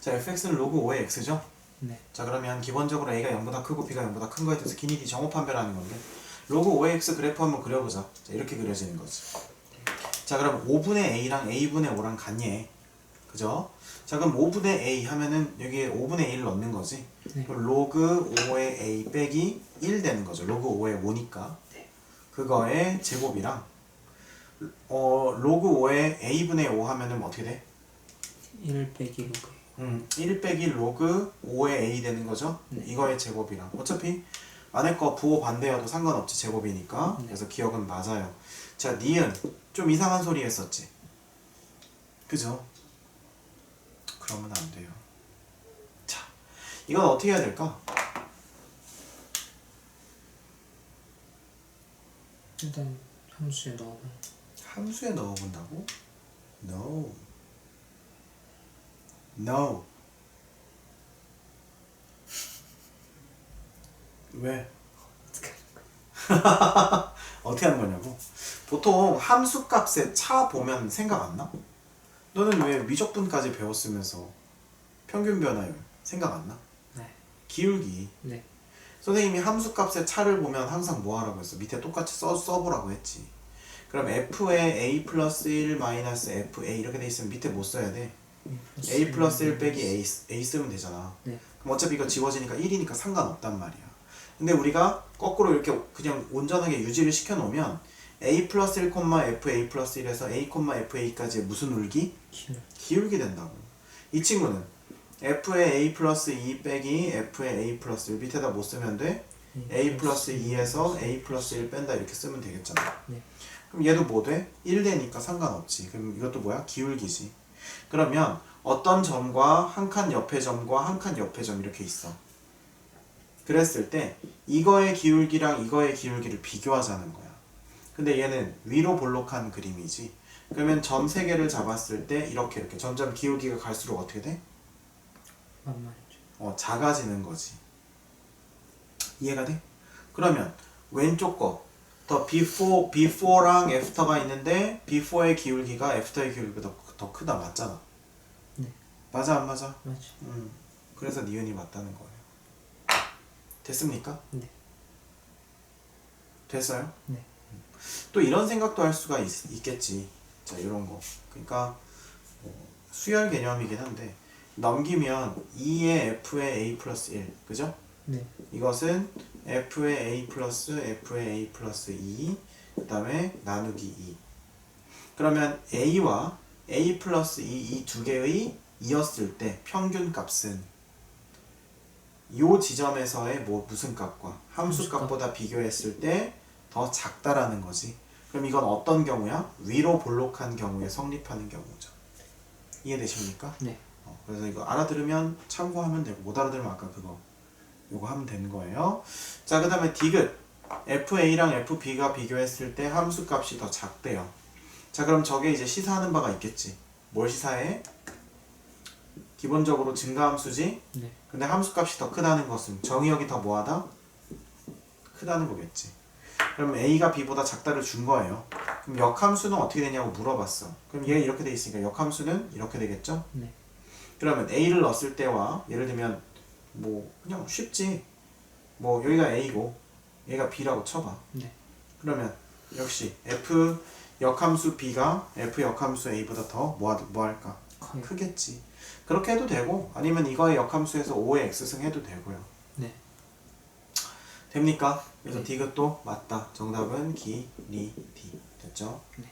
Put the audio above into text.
자 fx는 로그 5의 x죠? 네. 자 그러면 기본적으로 a가 0보다 크고 b가 0보다 큰 거에 대해서 기니 d 정호 판별하는 건데 로그 5의 x 그래프 한번 그려보자. 자 이렇게 그려지는 거지. 자 그럼 5분의 a랑 a분의 5랑 같니? 그죠? 자 그럼 5분의 a 하면은 여기에 5분의 a를 넣는 거지. 네. 그럼 로그 5의 a 빼기 1 되는 거죠. 로그 5의 5니까. 네. 그거의 제곱이랑 어 로그 5의 a분의 5 하면은 어떻게 돼? 1 빼기 로그. 음, 1 빼기 로그 5의 a 되는 거죠? 네. 이거의 제곱이랑 어차피 안에 거 부호 반대여도 상관없지 제곱이니까 네. 그래서 기억은 맞아요 자 니은 좀 이상한 소리 했었지 그죠? 그러면 안 돼요 자 이건 어떻게 해야 될까? 일단 함수에 넣어봐. 함수에 넣어본다고? No No 왜? 어떻게 하는 거냐고? 보통 함수 값에 차 보면 생각 안 나? 너는 왜 미적분까지 배웠으면서 평균 변화율 생각 안 나? 네. 기울기 네. 선생님이 함수 값의 차를 보면 항상 뭐 하라고 했어? 밑에 똑같이 써, 써보라고 했지 그럼 f에 a 플러스 1 마이너스 fa 이렇게 돼 있으면 밑에 뭐 써야 돼? A 플러스 1 빼기 a, a 쓰면 되잖아 네. 그럼 어차피 이거 지워지니까 1이니까 상관없단 말이야. 근데 우리가 거꾸로 이렇게 그냥 온전하게 유지를 시켜놓으면 a 플러스 1, f a 플러스 1에서 a, fa까지 무슨 울기? 기울. 기울기 된다고. 이 친구는 f의 a 플러스 2 빼기 f의 a 플러스 1 밑에다 못 쓰면 돼? a 플러스 2에서 a 플러스 1 뺀다 이렇게 쓰면 되겠잖아. 네. 그럼 얘도 뭐 돼? 1 되니까 상관없지. 그럼 이것도 뭐야? 기울기지. 그러면 어떤 점과 한 칸 옆의 점과 한 칸 옆의 점 이렇게 있어. 그랬을 때 이거의 기울기랑 이거의 기울기를 비교하자는 거야. 근데 얘는 위로 볼록한 그림이지. 그러면 점 세 개를 잡았을 때 이렇게 이렇게 점점 기울기가 갈수록 어떻게 돼? 만만이죠. 어, 작아지는 거지. 이해가 돼? 그러면 왼쪽 거, 더 before, before랑 after가 있는데 before의 기울기가 after의 기울기보다 더, 더 크다 맞잖아. 네. 맞아 안 맞아? 맞죠. 음. 그래서 니은이 맞다는 거예요. 됐습니까? 네. 됐어요? 네. 또 이런 생각도 할 수가 있, 있겠지. 자, 이런 거. 그러니까 어, 수열 개념이긴 한데 넘기면 2의 f의 a 플러스 1, 그죠? 네. 이것은 f의 a 플러스 f의 a 플러스 2, 그 다음에 나누기 2. 그러면 a와 a 플러스 2 이 두 개의 이었을 때 평균 값은 요 지점에서의 뭐 무슨 값과 함수. 값보다 비교했을 때 더 작다라는 거지. 그럼 이건 어떤 경우야? 위로 볼록한 경우에 성립하는 경우죠. 이해되십니까? 네. 어, 그래서 이거 알아들으면 참고하면 되고 못 알아들으면 아까 그거 요거 하면 되는 거예요. 자, 그 다음에 디귿 FA랑 FB가 비교했을 때 함수 값이 더 작대요. 자, 그럼 저게 이제 시사하는 바가 있겠지. 뭘 시사해? 기본적으로 증가함수지. 네. 근데 함수 값이 더 크다는 것은 정의역이 더 뭐하다? 크다는 거겠지. 그럼 A가 B보다 작다를 준 거예요. 그럼 역함수는 어떻게 되냐고 물어봤어. 그럼 얘 이렇게 돼 있으니까 역함수는 이렇게 되겠죠? 네. 그러면 A를 넣었을 때와 예를 들면 뭐 그냥 쉽지. 뭐 여기가 A고 얘가 B라고 쳐봐. 네. 그러면 역시 F 역함수 B가 F 역함수 A보다 더 뭐, 뭐 할까? 커요. 크겠지. 그렇게 해도 되고 아니면 이거의 역함수에서 5의 x승 해도 되고요. 네. 됩니까? 그래서 네. 디귿도 맞다. 정답은 기, 리, 디. 됐죠? 네.